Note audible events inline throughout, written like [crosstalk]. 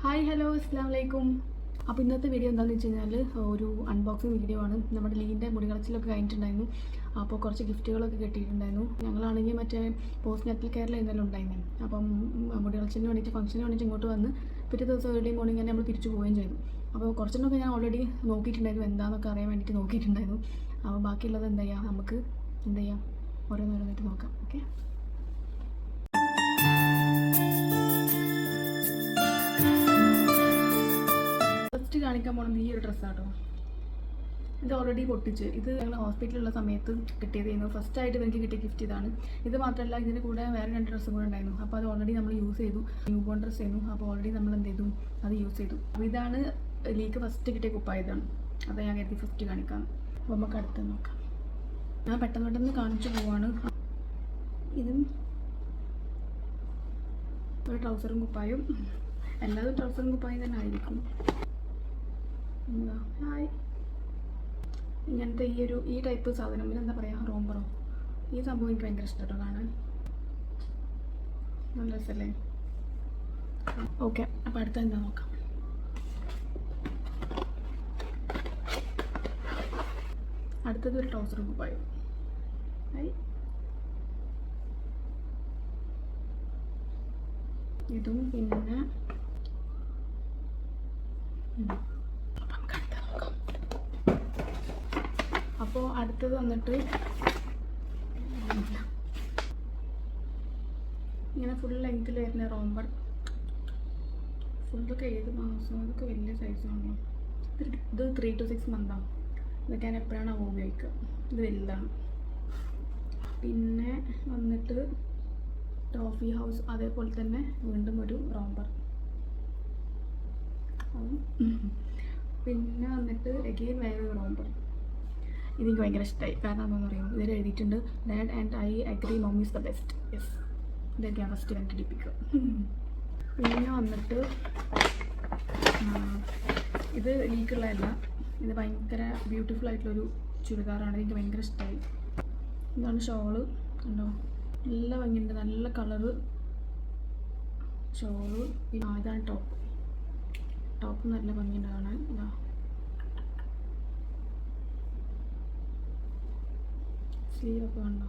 Hi hello അസ്സാം വലൈക്കും അപ്പോൾ ഇന്നത്തെ വീഡിയോ എന്താണെന്ന് വെച്ച് കഴിഞ്ഞാൽ ഒരു അൺബോക്സിങ് വീഡിയോ ആണ്. നമ്മുടെ ലീന്റെ മുടികളച്ചിലൊക്കെ കഴിഞ്ഞിട്ടുണ്ടായിരുന്നു. അപ്പോൾ കുറച്ച് ഗിഫ്റ്റുകളൊക്കെ കിട്ടിയിട്ടുണ്ടായിരുന്നു. ഞങ്ങളാണെങ്കിൽ മറ്റേ പോസ്റ്റ് നെറ്റൽ ഇന്നലെ ഉണ്ടായിരുന്നു. അപ്പം മുടികളച്ചിലിന് വേണ്ടിയിട്ട് ഫംഗ്ഷന് വേണ്ടിയിട്ട് ഇങ്ങോട്ട് വന്ന് പിറ്റേ ദിവസം ഏർലി മോർണിംഗ് തന്നെ നമ്മൾ തിരിച്ചു പോവുകയും ചെയ്തു. അപ്പോൾ കുറച്ചെണ്ണമൊക്കെ ഞാൻ ഓൾറെഡി നോക്കിയിട്ടുണ്ടായിരുന്നു. എന്താണെന്നൊക്കെ അറിയാൻ വേണ്ടിയിട്ട് നോക്കിയിട്ടുണ്ടായിരുന്നു. അപ്പോൾ ബാക്കിയുള്ളത് എന്താ ചെയ്യുക നമുക്ക് എന്താ ചെയ്യാം? ഓരോന്നോരോന്നായിട്ട് നോക്കാം. ഓക്കെ കാണിക്കാൻ പോകുന്നത് ഈ ഒരു ഡ്രസ്സാട്ടോ ഇത് ഓൾറെഡി പൊട്ടിച്ച്. ഇത് ഞങ്ങൾ ഹോസ്പിറ്റലിലുള്ള സമയത്ത് കിട്ടിയതായിരുന്നു. ഫസ്റ്റ് ആയിട്ട് എനിക്ക് കിട്ടിയ ഗിഫ്റ്റ് ഇതാണ്. ഇത് മാത്രമല്ല ഇതിന് കൂടെ വേറെ രണ്ട് ഡ്രസ്സും കൂടെ ഉണ്ടായിരുന്നു. അപ്പോൾ അത് ഓൾറെഡി നമ്മൾ യൂസ് ചെയ്തു. ന്യൂ ബോൺ ഡ്രസ്സ് ആയിരുന്നു. അപ്പോൾ ഓൾറെഡി നമ്മൾ എന്ത് ചെയ്തു? അത് യൂസ് ചെയ്തു. അപ്പോൾ ഇതാണ് ലീക്ക് ഫസ്റ്റ് കിട്ടിയ കുപ്പായതാണ് അപ്പോൾ ഞാൻ കരുതി ഫസ്റ്റ് കാണിക്കാം. അപ്പോൾ നമുക്ക് അടുത്ത് നോക്കാം. ഞാൻ പെട്ടെന്ന് പെട്ടെന്ന് കാണിച്ചു പോവാണ്. ഇതും ഒരു ട്രൗസറും കുപ്പായും. എല്ലാതും ട്രൗസറും കുപ്പായും തന്നെ ആയിരിക്കും. ഇങ്ങനത്തെ ഈ ഒരു ഈ ടൈപ്പ് സാധനം പിന്നെ എന്താ പറയുക റോംബറോ. ഈ സംഭവം എനിക്ക് ഭയങ്കര ഇഷ്ടമാണ് കാണാൻ. നല്ല രസമല്ലേ ഓക്കെ അപ്പോൾ അടുത്ത എന്താ നോക്കാം? അടുത്തത് ഒരു ട്രൗസർ കുപ്പായും ഇതും പിന്നെ ഉം. അപ്പൊ നമുക്ക് അടുത്തത് നോക്കാം. അപ്പോൾ അടുത്തത് വന്നിട്ട് ഇങ്ങനെ ഫുൾ ലെങ്ത്തിൽ വരുന്ന റോംബർ ഫുള്ളൊക്കെ ഏത് മാസം? ഇതൊക്കെ വലിയ സൈസാണല്ലോ ഇത് ത്രീ ടു സിക്സ് മന്താണ് ഇതൊക്കെ ഞാൻ എപ്പോഴാണ് ഉപയോഗിക്കുക? ഇത് വലുതാണ്. പിന്നെ വന്നിട്ട് ടോഫി ഹൗസ് അതേപോലെ തന്നെ വീണ്ടും ഒരു റോംബർ പിന്നെ വന്നിട്ട് എഗെയിൻ വേറെ റോംബർ ഇതെനിക്ക് ഭയങ്കര ഇഷ്ടമായി കാരണം എന്താണെന്ന് പറയുമ്പോൾ ഇതിൽ എഴുതിയിട്ടുണ്ട്. Dad and I agree mummy is the best yes ഇതൊക്കെ ഞാൻ ഫസ്റ്റ് കണ്ടുപിടിപ്പിക്കുക പിന്നെ വന്നിട്ട് ഇത് ലീക്കുള്ളതല്ല ഇത് ഭയങ്കര ബ്യൂട്ടിഫുൾ ആയിട്ടുള്ളൊരു ചുരിദാറാണ്. എനിക്ക് ഭയങ്കര ഇഷ്ടമായി ഇതാണ് ഷോൾ. ഉണ്ടോ നല്ല ഭംഗിയുണ്ട്. നല്ല കളറ്. ഷോൾ. ഇതാണ് ടോപ്പ്. ടോപ്പ് നല്ല ഭംഗിയുണ്ട് കാണാൻ. ഇതാ. സ്ലീവൊക്കെ കണ്ടോ?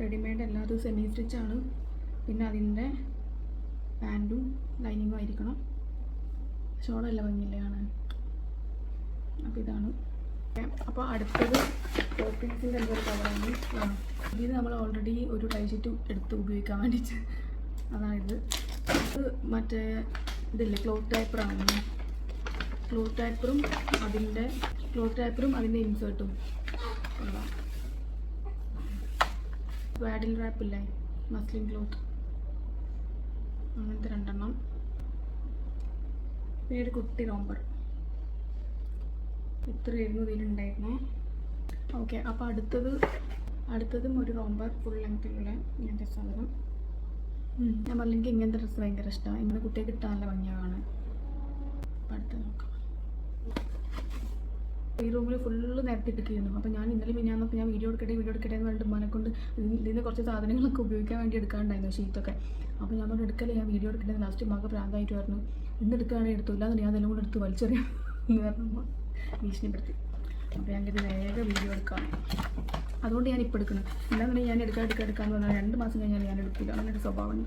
റെഡിമെയ്ഡ് എല്ലാതും സെമി സ്റ്റിച്ചാണ് പിന്നെ അതിന്റെ പാന്റും ലൈനിങ്ങും ആയിരിക്കണം. ഷോളല്ല ഭംഗിയില്ല കാണാൻ? അപ്പോൾ ഇതാണ്. അപ്പോൾ അടുത്തത് ടോപ്പിങ്സിന്റെ എന്തൊരു കവറാണ് ഇത് നമ്മൾ ഓൾറെഡി ഒരു ടൈ ഷീറ്റ് എടുത്ത് ഉപയോഗിക്കാൻ വേണ്ടിയിട്ട് അതായത് മറ്റേ ഇതില്ലേ ക്ലോത്ത് ടൈപ്പറാണ് ക്ലോത്ത് പേപ്പറും അതിന്റെ ക്ലോത്ത് പേപ്പറും അതിന്റെ ഇൻസേർട്ടും കൊള്ളാം. വാഡിൽ റാപ്പില്ലേ മസ്ലിൻ ക്ലോത്ത് അങ്ങനത്തെ രണ്ടെണ്ണം. പിന്നെ ഒരു കുട്ടി റോംബർ ഇത്രയായിരുന്നു ഇതിലുണ്ടായിരുന്നു. ഓക്കെ അപ്പോൾ അടുത്തത് അടുത്തതും ഒരു റോംബർ ഫുൾ ലെങ്ത്തിലുള്ള ഇങ്ങനത്തെ സാധനം. ഞാൻ പറഞ്ഞെങ്കിൽ ഇങ്ങനത്തെ ഡ്രസ്സ് ഭയങ്കര ഇഷ്ടമാണ് ഇങ്ങനെ കുട്ടിയെ കിട്ടാൻ നല്ല ഭംഗിയാണ് അപ്പം അടുത്തത് നോക്കാം ഈ റൂമിൽ ഫുള്ള് നിരത്തിട്ടിരിക്കുന്നു അപ്പോൾ ഞാൻ ഇന്നലെ മിന്നാന്നൊക്കെ ഞാൻ വീഡിയോ എടുക്കട്ടെ വീഡിയോ എടുക്കട്ടെ എന്ന് പറഞ്ഞിട്ട് മനക്കൊണ്ട് കൊണ്ട് ഇതിന് കുറച്ച് സാധനങ്ങളൊക്കെ ഉപയോഗിക്കാൻ വേണ്ടി എടുക്കാണ്ടായിരുന്നു ഷീറ്റൊക്കെ. അപ്പോൾ ഞാൻ പറഞ്ഞു എടുക്കല്ലേ ഞാൻ വീഡിയോ എടുക്കട്ടെ ലാസ്റ്റ് ഉമ്മാക്ക് പ്രാന്തായിട്ട് പറഞ്ഞു. ഇന്ന് എടുക്കുകയാണെങ്കിൽ എടുത്തു ഇല്ലാതെ ഞാൻ അതെല്ലാം കൂടെ എടുത്ത് വലിച്ചെറിയാം. എന്ന് പറഞ്ഞപ്പോൾ ഭീഷണിപ്പെടുത്തി. അപ്പോൾ ഞാൻ ഇത് വേഗം വീഡിയോ എടുക്കാം. അതുകൊണ്ട് ഞാൻ ഇപ്പോൾ എടുക്കണം ഇല്ലാന്നുണ്ടെങ്കിൽ ഞാൻ എടുക്കാൻ എടുക്കാൻ എടുക്കാന്ന് പറഞ്ഞാൽ രണ്ട് മാസം കഴിഞ്ഞാൽ ഞാൻ എടുക്കില്ല അങ്ങനെ ഒരു സ്വഭാവം.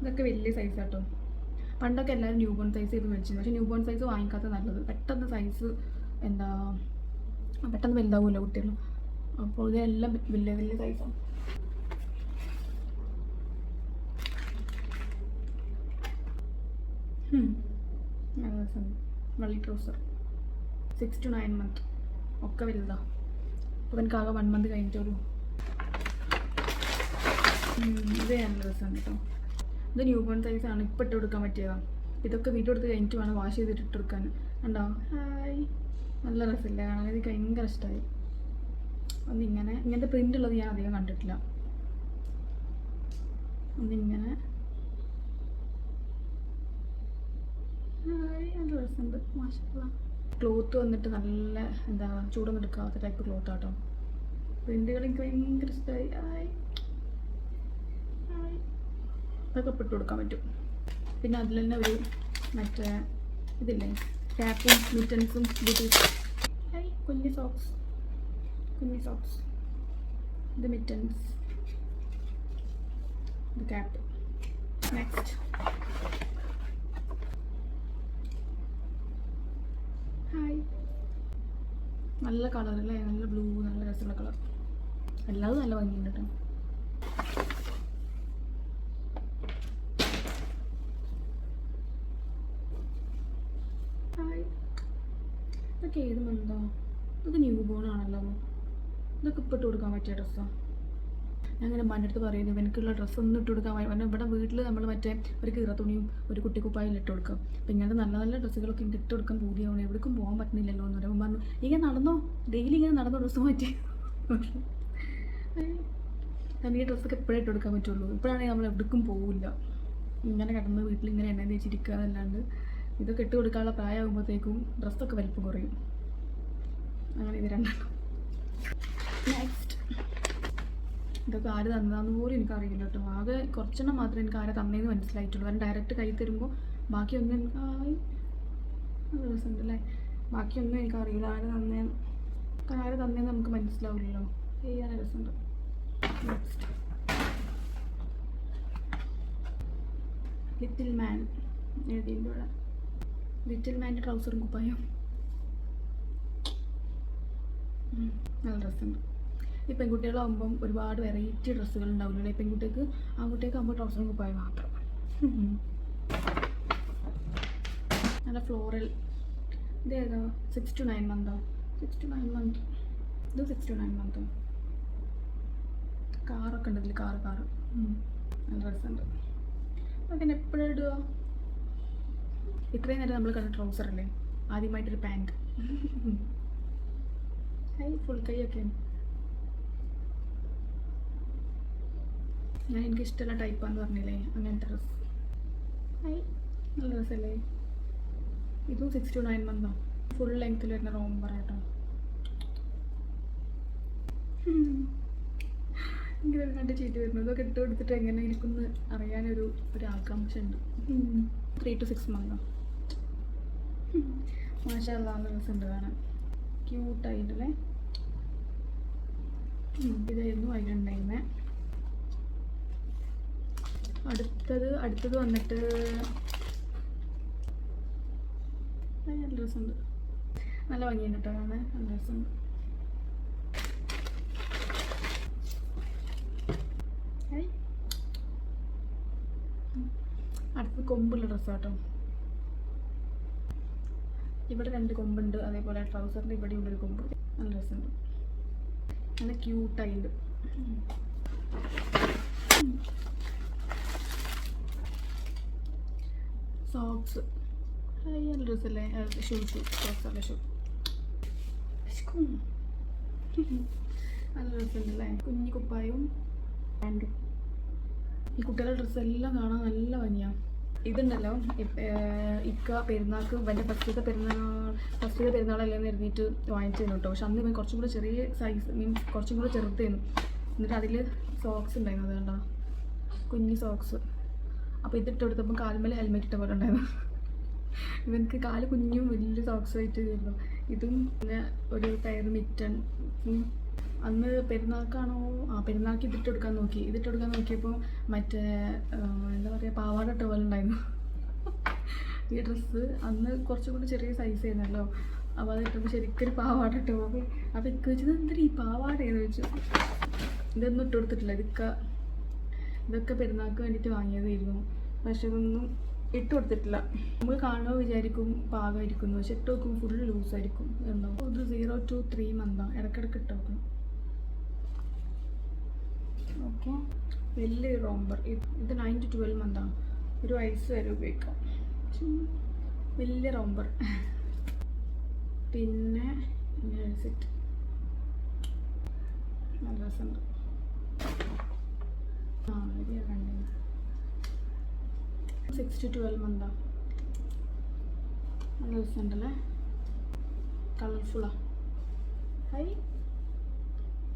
ഇതൊക്കെ വലിയ സൈസ് കേട്ടോ പണ്ടൊക്കെ എല്ലാവരും ന്യൂ ബോൺ സൈസ് ചെയ്ത് മേടിച്ചിരുന്നു പക്ഷേ ന്യൂ ബോൺ സൈസ് വാങ്ങിക്കാത്ത നല്ലത്. പെട്ടെന്ന് സൈസ് എന്താ പെട്ടെന്ന് വലുതാവുമല്ലോ കുട്ടികൾ അപ്പോൾ ഇതെല്ലാം വലിയ വലിയ സൈസാണ് നല്ല trouser six to nine month ഒക്കെ വലുതാണ് അപ്പോൾ എനിക്കാകെ വൺ മന്ത് കഴിഞ്ഞിട്ടൊരു ഇത് നല്ല രസമാണ് കേട്ടോ. ഇത് ന്യൂ ബോൺ സൈസാണ് ഇപ്പം ഇട്ട് കൊടുക്കാൻ പറ്റിയതാണ് ഇതൊക്കെ വീട്ടിൽ കൊടുത്ത് കഴിഞ്ഞിട്ട് വേണം വാഷ് ചെയ്തിട്ട് ഇട്ട് കൊടുക്കാൻ. ഉണ്ടോ ഹായ് നല്ല രസമില്ല കാണാൻ? എനിക്ക് ഭയങ്കര ഇഷ്ടമായി ഒന്നിങ്ങനെ ഇങ്ങനത്തെ പ്രിന്റ് ഉള്ളത് ഞാൻ അധികം കണ്ടിട്ടില്ല. ഒന്നിങ്ങനെ. ഹായ് നല്ല രസമുണ്ട്. മാഷാ ക്ലോത്ത് വന്നിട്ട് നല്ല എന്താ ചൂടൊന്നും എടുക്കാത്ത ടൈപ്പ് ക്ലോത്ത് ആട്ടോ പ്രിന്റുകൾ എനിക്ക് ഭയങ്കര ഇഷ്ടമായി ആയി. അതൊക്കെ ഇട്ട് കൊടുക്കാൻ പറ്റും. പിന്നെ അതിൽ തന്നെ ഒരു മറ്റേ ഇതില്ലേ ക്യാപ്പും മിറ്റൻസും ഹൈ കുഞ്ഞി സോക്സ് കുഞ്ഞി സോക്സ് ഇത് മിറ്റൻസ് ഇത് ക്യാപ്പ് നെക്സ്റ്റ് ഹായ് നല്ല കളർ അല്ലേ? നല്ല ബ്ലൂ നല്ല രസമുള്ള കളർ എല്ലാതും നല്ല ഭംഗിയുണ്ട് കേട്ടോ ഹായ് ഇതൊക്കെ ഏത് മന്താ ഇതൊക്കെ ന്യൂ ബോൺ ആണല്ലോ. ഇതൊക്കെ ഇപ്പം ഇട്ട് കൊടുക്കാൻ പറ്റിയ ഡ്രസ്സാണ് ഞാൻ അങ്ങനെ അടുത്ത് പറയുന്നു ഇവനക്കുള്ള ഡ്രസ്സ് ഒന്നും ഇട്ട് കൊടുക്കാൻ കാരണം ഇവിടെ വീട്ടിൽ നമ്മൾ മറ്റേ ഒരു കീറ തുണിയും ഒരു കുട്ടിക്കുപ്പായും ഇട്ട് കൊടുക്കാം. ഇങ്ങനത്തെ നല്ല നല്ല ഡ്രസ്സുകളൊക്കെ എനിക്ക് ഇട്ട് കൊടുക്കാൻ പൂതിയാവണം. എവിടേക്കും പോകാൻ പറ്റുന്നില്ലല്ലോ എന്ന് പറയുമ്പോൾ പറഞ്ഞു ഇങ്ങനെ നടന്നോ? ഡെയിലി ഇങ്ങനെ നടന്നോ ഡ്രസ്സ് മാറ്റി? നമുക്ക് ഈ ഡ്രസ്സൊക്കെ എപ്പോഴേ ഇട്ട് കൊടുക്കാൻ പറ്റുള്ളൂ. ഇപ്പോഴാണെങ്കിൽ നമ്മൾ എവിടേക്കും പോകില്ല ഇങ്ങനെ കിടന്ന് വീട്ടിൽ ഇങ്ങനെ എണ്ണ തേച്ചിരിക്കുക എന്നല്ലാണ്ട് ഇതൊക്കെ ഇട്ട് കൊടുക്കാനുള്ള പ്രായമാകുമ്പോഴത്തേക്കും ഡ്രസ്സൊക്കെ വലിപ്പം കുറയും. അങ്ങനെ ഇത് രണ്ടെണ്ണം. നെക്സ്റ്റ് ഇതൊക്കെ ആര് തന്നതാന്ന് പോലും എനിക്കറിയില്ല കേട്ടോ. ആകെ കുറച്ചെണ്ണം മാത്രമേ എനിക്ക് ആരെ തന്നേന്ന് മനസ്സിലായിട്ടുള്ളൂ. കാരണം ഡയറക്റ്റ് കൈ തരുമ്പോൾ ബാക്കിയൊന്നും എനിക്ക് ആയി. ദിവസമുണ്ട് അല്ലേ? ബാക്കിയൊന്നും എനിക്കറിയില്ല ആര് തന്നേന്ന് കാരണം ആര് തന്നേന്ന് നമുക്ക് മനസ്സിലാവില്ലല്ലോ. ചെയ്യാൻ നെക്സ്റ്റ് ലിറ്റിൽ മാൻ എഴുതിയിട്ടുണ്ട് ലിറ്റിൽ മാന്റെ ട്രൗസറും കുപ്പായും. നല്ല ഡ്രസ്സുണ്ട് ഈ പെൺകുട്ടികളാകുമ്പം ഒരുപാട് വെറൈറ്റി ഡ്രസ്സുകൾ ഉണ്ടാവില്ലേ പെൺകുട്ടിക്ക് ആൺകുട്ടിയൊക്കെ ആകുമ്പോൾ ട്രൗസറും കുപ്പായം മാത്രം. നല്ല ഫ്ലോറൽ ഇത് ഏതാ? സിക്സ് ടു നയൻ മന്തോ സിക്സ് ടു നയൻ മന്ത് ഇത് സിക്സ് ടു നയൻ മന്തോ കാറൊക്കെ ഉണ്ട് ഇതിൽ കാറ് കാറ് നല്ല ഡ്രസ്സുണ്ട് അതിനെപ്പോഴും ഇടുക? ഇത്രയും നേരം നമ്മൾ കണ്ട ട്രൗസർ അല്ലേ ആദ്യമായിട്ടൊരു പാന്റ് ഹൈ ഫുൾ കൈയൊക്കെ. ഞാൻ എനിക്ക് ഇഷ്ടമുള്ള ടൈപ്പാന്ന് പറഞ്ഞില്ലേ? അങ്ങനത്തെ ഡ്രസ്സ് ഹൈ നല്ല ഡ്രസ്സല്ലേ ഇതും സിക്സ് ടു നയൻ മന്തോ ഫുൾ ലെങ്ത്തിൽ വരുന്ന റോം പറയാട്ടോ ഇങ്ങനെ കണ്ട് ചീറ്റ് വരുന്നു. ഇതൊക്കെ ഇട്ട് കൊടുത്തിട്ട് എങ്ങനെ ഇരിക്കുന്നു അറിയാനൊരു ഒരു ആകാംക്ഷ ഉണ്ട്. ത്രീ ടു സിക്സ് മന്തോ മാഷാ ക്യൂട്ടായിട്ടല്ലേ? ഇതായിരുന്നു അതിലുണ്ടായിരുന്നേ അടുത്തത് അടുത്തത് വന്നിട്ട് നല്ല രസമുണ്ട്. നല്ല ഭംഗിയുണ്ട് കേട്ടോ കാണാൻ നല്ല രസമുണ്ട്. അടുത്തത് കൊമ്പുള്ള ഡ്രസ്സ് കേട്ടോ ഇവിടെ രണ്ട് കൊമ്പുണ്ട് അതേപോലെ ട്രൗസറിന്റെ ഇവിടെ ഉണ്ട് ഒരു കൊമ്പ്. നല്ല രസമുണ്ട്. നല്ല ക്യൂട്ടായിട്ടുണ്ട് സോക്സ് നല്ല രസമല്ലേ? ഷൂസ് സോക്സ് അല്ല ഷൂ നല്ല അല്ലേ കുഞ്ഞു കുപ്പായവും. ഈ കുട്ടികളുടെ ഡ്രസ്സെല്ലാം കാണാൻ നല്ല ഭംഗിയാണ് ഇതുണ്ടല്ലോ. ഇക്ക പെരുന്നാൾക്ക് വലിയ ഫസ്റ്റത്തെ പെരുന്നാൾ ഫസ്റ്റത്തെ പെരുന്നാളല്ലേ എന്ന് എഴുതിയിട്ട് വാങ്ങിച്ചു കേട്ടോ പക്ഷെ അന്ന് കുറച്ചും കൂടെ ചെറിയ സൈസ് മീൻസ് കുറച്ചും കൂടെ ചെറുതായിരുന്നു എന്നിട്ട് അതിൽ സോക്സ് ഉണ്ടായിരുന്നു. അതുകൊണ്ടാ കണ്ടോ കുഞ്ഞി സോക്സ് അപ്പോൾ ഇതിട്ട് കൊടുത്തപ്പോൾ കാൽമേൽ ഹെൽമെറ്റ് ഇട്ട പോലെ ഉണ്ടായിരുന്നു. ഇവനക്ക് കാൽ കുഞ്ഞും വലിയ സോക്സ് ആയിട്ട് ഇതും പിന്നെ ഒരു ടയർ മിറ്റൺ. അന്ന് പെരുന്നാൾക്കാണോ? ആ പെരുന്നാൾക്ക് ഇതിട്ട് കൊടുക്കാൻ നോക്കി. ഇതിട്ട് കൊടുക്കാൻ നോക്കിയപ്പോൾ മറ്റേ എന്താ പറയുക പാവാട ഉണ്ടായിരുന്നു. ഈ ഡ്രസ്സ് അന്ന് കുറച്ചും കൂടി ചെറിയ സൈസ് ആയിരുന്നല്ലോ. അപ്പോൾ അത് ഇട്ടപ്പോൾ ശരിക്കും ഒരു പാവാട ടോവൽ അപ്പോൾ ഇക്ക വെച്ചത് എന്തൊരു ഈ പാവാടയെന്ന് വെച്ചു ഇതൊന്നും ഇട്ട് കൊടുത്തിട്ടില്ല. ഇതൊക്കെ ഇതൊക്കെ പെരുന്നാൾക്ക് വേണ്ടിയിട്ട് വാങ്ങിയതായിരുന്നു. പക്ഷെ ഇതൊന്നും ഇട്ട് കൊടുത്തിട്ടില്ല. നമ്മൾ കാണുമ്പോൾ വിചാരിക്കും പാകമായിരിക്കുന്നു. പക്ഷെ ഇട്ട് നോക്കുമ്പോൾ ഫുൾ ലൂസായിരിക്കും ഉണ്ടോ ഇത് സീറോ ടു ത്രീ മന്താണ് ഇടയ്ക്കിടയ്ക്ക് ഇട്ട് നോക്കണം. ഓക്കെ. വലിയ റോംബർ ഇത് നയൻ ടു ട്വൽവ് മന്താണ് ഒരു വയസ്സ് വരെ ഉപയോഗിക്കാം. വലിയ റോംബർ പിന്നെ സെറ്റ് നല്ല രസമുണ്ട്. ആ വലിയ കണ്ടു സിക്സ് ടു ട്വൽവ് മന്താ നല്ല രസമുണ്ടല്ലേ? കളർഫുള്ളാ ഹൈ.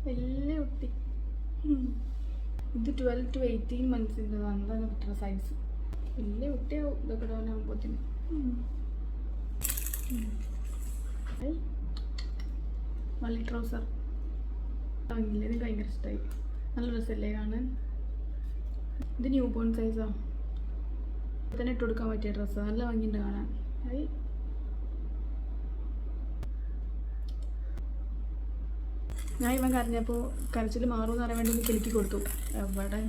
വലിയ കുട്ടി. ഇത് ട്വൽവ് ടു എയ്റ്റീൻ മന്ത്സിന്റെ വന്നതാണ് കിട്ടുന്ന സൈസ് വലിയ കുട്ടിയാവും ഇതൊക്കെ ഡോനാകുമ്പോത്തിന് മല്ലി ട്രൗസർ വാങ്ങിയില്ല ഭയങ്കര ഇഷ്ടമായി നല്ല ഡ്രസ്സല്ലേ കാണാൻ. ഇത് ന്യൂ ബോൺ സൈസാണ് തന്നെ ഇട്ട് കൊടുക്കാൻ പറ്റിയ ഡ്രസ്സാണ് നല്ല ഭംഗിയുണ്ട് കാണാൻ. ഐ ഞാൻ ഇവൻ കരഞ്ഞപ്പോൾ കരച്ചിൽ മാറുമെന്ന് അറിയാൻ വേണ്ടി ഒന്ന് കിലുക്കി കൊടുത്തു. എവിടെ?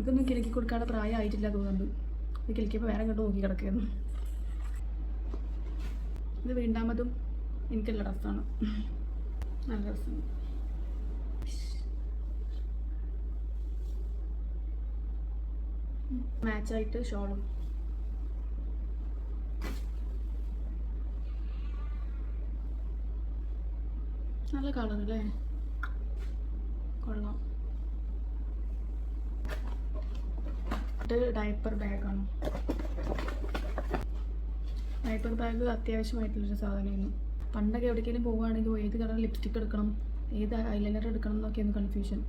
ഇതൊന്നും കിലുക്കി കൊടുക്കാതെ പ്രായമായിട്ടില്ല തോന്നുന്നുണ്ട്. ഇത് കിലുക്കിയപ്പോൾ വേറെ കണ്ടു നോക്കി കിടക്കുകയായിരുന്നു. ഇത് വീണ്ടാമതും എനിക്കുള്ള ഡ്രസ്സാണ്. നല്ല ഡ്രസ്സാണ്. മാച്ചായിട്ട് ഷോളും. നല്ല കളർ അല്ലേ? കൊള്ളാം. ഡയപ്പർ ബാഗാണ് ഡയപ്പർ ബാഗ് അത്യാവശ്യമായിട്ടുള്ളൊരു സാധനമായിരുന്നു. പണ്ടൊക്കെ എവിടേക്കെങ്കിലും പോവുകയാണെങ്കിൽ ഏത് കളർ ലിപ്സ്റ്റിക് എടുക്കണം ഏത് ഐലൈനർ എടുക്കണം എന്നൊക്കെയായിരുന്നു കൺഫ്യൂഷൻ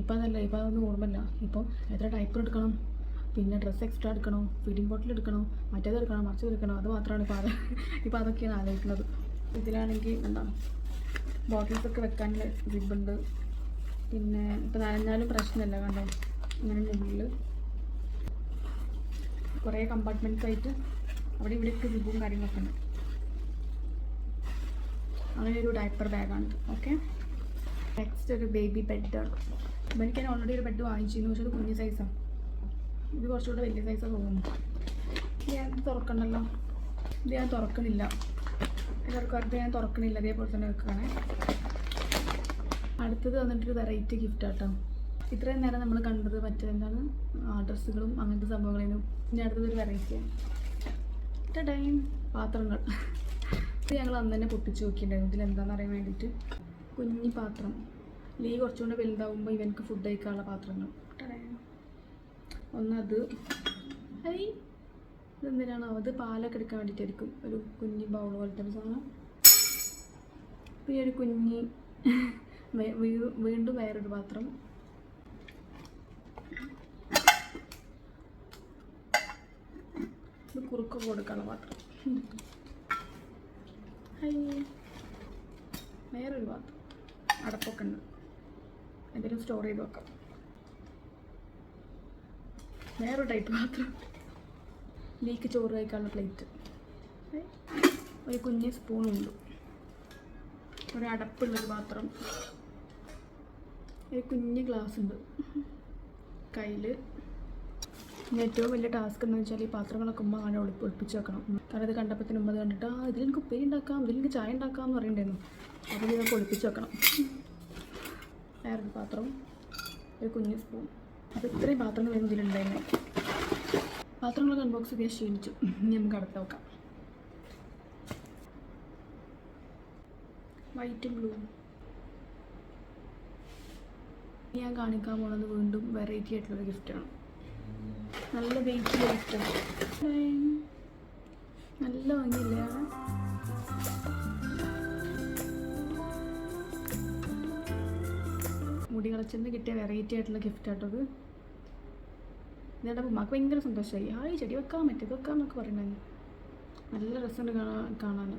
ഇപ്പം അതല്ല ഇപ്പം അതൊന്നും ഓർമ്മയില്ല. ഇപ്പം എത്ര ഡയപ്പർ എടുക്കണം പിന്നെ ഡ്രസ്സ് എക്സ്ട്രാ എടുക്കണോ ഫീഡിംഗ് ബോട്ടിൽ എടുക്കണോ മറ്റേത് എടുക്കണോ മറിച്ചത് എടുക്കണോ അത് മാത്രമാണ് ഇപ്പോൾ അത് [laughs] ഇപ്പോൾ അതൊക്കെയാണ് ആലോചിക്കുന്നത്. ഇതിലാണെങ്കിൽ എന്താ? ബോട്ടിൽസ് ഒക്കെ വെക്കാനുള്ള സിബുണ്ട് പിന്നെ ഇപ്പം നനഞ്ഞാലും പ്രശ്നമില്ല കണ്ടോ? ഇങ്ങനെ ഉള്ളിൽ കുറേ കമ്പാർട്ട്മെന്റ്സ് ആയിട്ട് അവിടെ ഇവിടെയൊക്കെ സിബും കാര്യങ്ങളൊക്കെ ഉണ്ട്. അങ്ങനെ ഒരു ഡയപ്പർ ബാഗാണ് ഓക്കെ നെക്സ്റ്റ് ഒരു ബേബി ബെഡാണ് എനിക്ക് ഞാൻ ഓൾറെഡി ഒരു ബെഡ് വാങ്ങിച്ചിരുന്നു. പക്ഷെ അത് കുഞ്ഞ് സൈസാണ് ഇത് കുറച്ചുകൂടെ വലിയ സൈസാണ് തോന്നുന്നു. ഞാൻ തുറക്കണ്ടല്ലോ? ഇത് ഞാൻ തുറക്കണില്ല. അടുത്ത് ഞാൻ തുറക്കണില്ല. അതേപോലെ തന്നെ വെക്കുകയാണേ. അടുത്തത് വന്നിട്ട് ഒരു വെറൈറ്റി ഗിഫ്റ്റ് ആട്ടോ. ഇത്രയും നേരം നമ്മൾ കണ്ടത് മറ്റേ എന്താണ് ഡ്രസ്സുകളും അങ്ങനത്തെ സംഭവങ്ങളും ഇനി അടുത്തത് ഒരു വെറൈറ്റിയാണ് ടൈം പാത്രങ്ങൾ ഇത് ഞങ്ങൾ അന്ന് തന്നെ പൊട്ടിച്ച് നോക്കിയിട്ടുണ്ടായിരുന്നു ഇതിൽ എന്താണെന്ന് അറിയാൻ വേണ്ടിയിട്ട് കുഞ്ഞി പാത്രം ലീ കുറച്ചുകൂടെ വലുതാവുമ്പോൾ ഇവനക്ക് ഫുഡ് കഴിക്കാനുള്ള പാത്രങ്ങൾ. ഒന്നത് ഐ ഇതെന്തിനാണ് അത് പാലൊക്കെ എടുക്കാൻ വേണ്ടിയിട്ടായിരിക്കും ഒരു കുഞ്ഞി ബൗൾ പോലത്തെ സാധനം പിന്നെ ഒരു കുഞ്ഞി വീണ്ടും വേറൊരു പാത്രം. ഇത് കുറുക്ക് കൊടുക്കാനുള്ള പാത്രം. വേറൊരു പാത്രം. അടപ്പൊക്കെ ഉണ്ട്. എന്തെങ്കിലും സ്റ്റോർ ചെയ്ത് വെക്കാം. വേറൊരു ടൈപ്പ് പാത്രം. ലീക്ക് ചോറ് കഴിക്കാനുള്ള പ്ലേറ്റ് ഒരു കുഞ്ഞ് സ്പൂണുണ്ട് ഒരു അടപ്പുള്ളൊരു പാത്രം. ഒരു കുഞ്ഞ് ഗ്ലാസ് ഉണ്ട് കയ്യിൽ ഏറ്റവും വലിയ ടാസ്ക് എന്ന് വെച്ചാൽ ഈ പാത്രങ്ങളൊക്കെ ഉമ്മ അങ്ങനെ ഒളിപ്പ് ഒളിപ്പിച്ച് വെക്കണം. കാരണം ഇത് കണ്ടപ്പോൾ ഉമ്മ കണ്ടിട്ട് ആ ഇതിൽ എനിക്ക് ഉപ്പേരി ഉണ്ടാക്കാം ഇതിൽ എനിക്ക് ചായ ഉണ്ടാക്കാം എന്ന് പറയണ്ടായിരുന്നു അപ്പോൾ ഇതൊക്കെ ഒളിപ്പിച്ച് വെക്കണം. വേറൊരു പാത്രം ഒരു കുഞ്ഞ് സ്പൂൺ അപ്പോൾ ഇത്രയും പാത്രങ്ങളായിരുന്നു ഇതിലുണ്ടായിരുന്നു. പാത്രങ്ങളൊക്കെ അൺബോക്സ് ചെയ്യാൻ ക്ഷീണിച്ചു. ഇനി നമുക്ക് അടുത്ത് നോക്കാം. വൈറ്റും ബ്ലൂ ഞാൻ കാണിക്കാൻ പോണത് വീണ്ടും വെറൈറ്റി ആയിട്ടുള്ളൊരു ഗിഫ്റ്റാണ് നല്ല വെയിറ്റുള്ള ഗിഫ്റ്റാണ് നല്ല ഭംഗിയില്ലേ? മുടി കളച്ചെന്ന് കിട്ടിയ വെറൈറ്റി ആയിട്ടുള്ള ഗിഫ്റ്റ് ആട്ടോ ഇത്. എന്നിട്ട് ഉമ്മാക്ക് ഭയങ്കര സന്തോഷമായി ആ ഈ ചെടി വെക്കാൻ പറ്റും വെക്കാമെന്നൊക്കെ പറയുന്നത്. നല്ല രസമുണ്ട് കാണാൻ കാണാൻ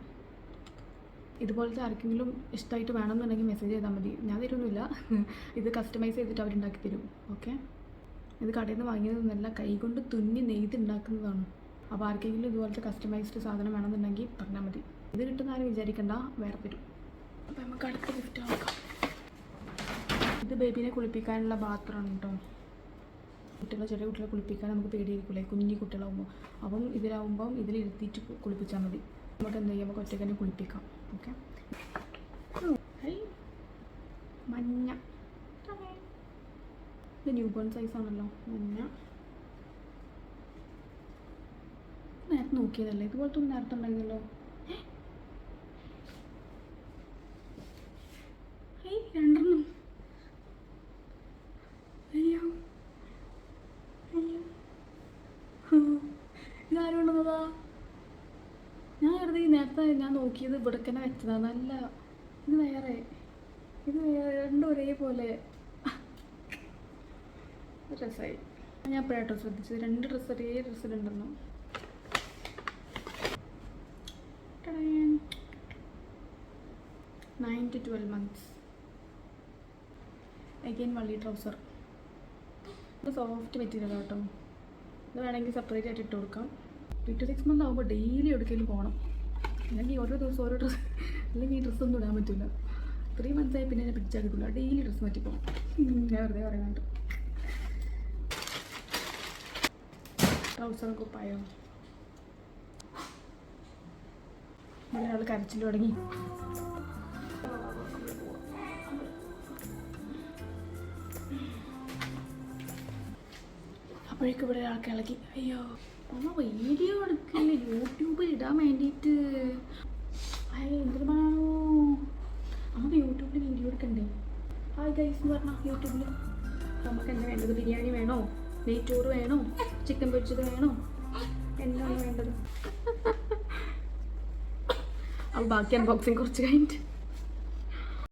ഇതുപോലത്തെ ആർക്കെങ്കിലും ഇഷ്ടമായിട്ട് വേണമെന്നുണ്ടെങ്കിൽ മെസ്സേജ് ചെയ്താൽ മതി. ഞാൻ തരുമൊന്നുമില്ല [laughs] ഇത് കസ്റ്റമൈസ് ചെയ്തിട്ട് അവരുണ്ടാക്കി തരും. ഓക്കെ ഇത് കടയിൽ നിന്ന് വാങ്ങിയതൊന്നുമല്ല കൈകൊണ്ട് തുന്നി നെയ്തുണ്ടാക്കുന്നതാണ് അപ്പോൾ ആർക്കെങ്കിലും ഇതുപോലത്തെ കസ്റ്റമൈസ്ഡ് സാധനം വേണമെന്നുണ്ടെങ്കിൽ പറഞ്ഞാൽ മതി. ഇത് കിട്ടുന്ന ആരും വിചാരിക്കണ്ട വേറെ തരും. അപ്പോൾ നമുക്ക് അടുത്ത ഗിഫ്റ്റ് നോക്കാം. ഇത് ബേബീനെ കുളിപ്പിക്കാനുള്ള ബാത്റൂമാണ് കേട്ടോ കുട്ടികളെ ചെറിയ കുട്ടികളെ കുളിപ്പിക്കാൻ നമുക്ക് പേടിയായിരിക്കില്ലേ കുഞ്ഞു കുട്ടികളാകുമ്പോൾ അപ്പം ഇതിലാവുമ്പം ഇതിലിരുത്തിയിട്ട് കുളിപ്പിച്ചാൽ മതി. നമുക്ക് എന്ത് ചെയ്യാം? നമുക്ക് ഒറ്റയ്ക്ക് തന്നെ കുളിപ്പിക്കാം. മഞ്ഞ. ഇത് ന്യൂ ബോൺ മഞ്ഞ. നേരത്തെ നോക്കിയതല്ലേ? ഇതുപോലത്തെ നേരത്തെ ഉണ്ടായിരുന്നല്ലോ ഏ? ഏയ് രണ്ടെണ്ണം അയ്യോ അയ്യോ ഇതാരും കൊണ്ടുവന്നതാ ഞാൻ നോക്കിയത് ഇവിടെ തന്നെ വെച്ചതാ. നല്ല ഇത് വേറെ ഇത് രണ്ടും ഒരേപോലെ. രസമായി ഞാൻ എപ്പോഴാട്ടോ ശ്രദ്ധിച്ചത്. രണ്ട് ഡ്രസ്സ് ഒരേ ഡ്രസ്സിലുണ്ടെന്നു nine to twelve months again വള്ളി ട്രൗസർ സോഫ്റ്റ് മെറ്റീരിയൽ കേട്ടോ ഇത് വേണമെങ്കിൽ സെപ്പറേറ്റ് ആയിട്ട് ഇട്ട് കൊടുക്കാം. ടു സിക്സ് മന്ത് ആകുമ്പോൾ ഡെയിലി എവിടേക്കെങ്കിലും പോകണം അല്ലെങ്കിൽ ഓരോ ദിവസം ഓരോ ഡ്രസ്സ് [laughs] അല്ലെങ്കിൽ ഈ ഡ്രസ്സൊന്നും ഇടാൻ പറ്റില്ല ത്രീ മന്ത്സ് ആയി പിന്നെ എന്നെ പിടിച്ചാൽ ഡെയിലി ഡ്രസ്സ് മാറ്റിപ്പോകും. ഞാൻ വെറുതെ പറയാനുണ്ട് ട്രൗസർ കുപ്പായോ ഒരാൾ കരച്ചിൽ തുടങ്ങി. അപ്പോഴേക്കും ഇവിടെ ഒരാൾക്ക് ഇളകി അയ്യോ. അമ്മ വീഡിയോ എടുക്കില്ല യൂട്യൂബിൽ ഇടാൻ വേണ്ടിയിട്ട് അയ്യോ എന്തൊരു പണാണോ നമുക്ക് യൂട്യൂബിൽ വീഡിയോ എടുക്കണ്ടേ? ഹായ് ഗൈസ് എന്ന് പറഞ്ഞാൽ യൂട്യൂബിൽ നമുക്ക് എന്താ വേണ്ടത്? ബിരിയാണി വേണോ? നെയ്ച്ചോറ് വേണോ? ചിക്കൻ പൊരിച്ചത് വേണോ? എന്താണ് വേണ്ടത്? അപ്പോൾ ബാക്കി അൺബോക്സിങ് കുറച്ച് കഴിഞ്ഞിട്ട്.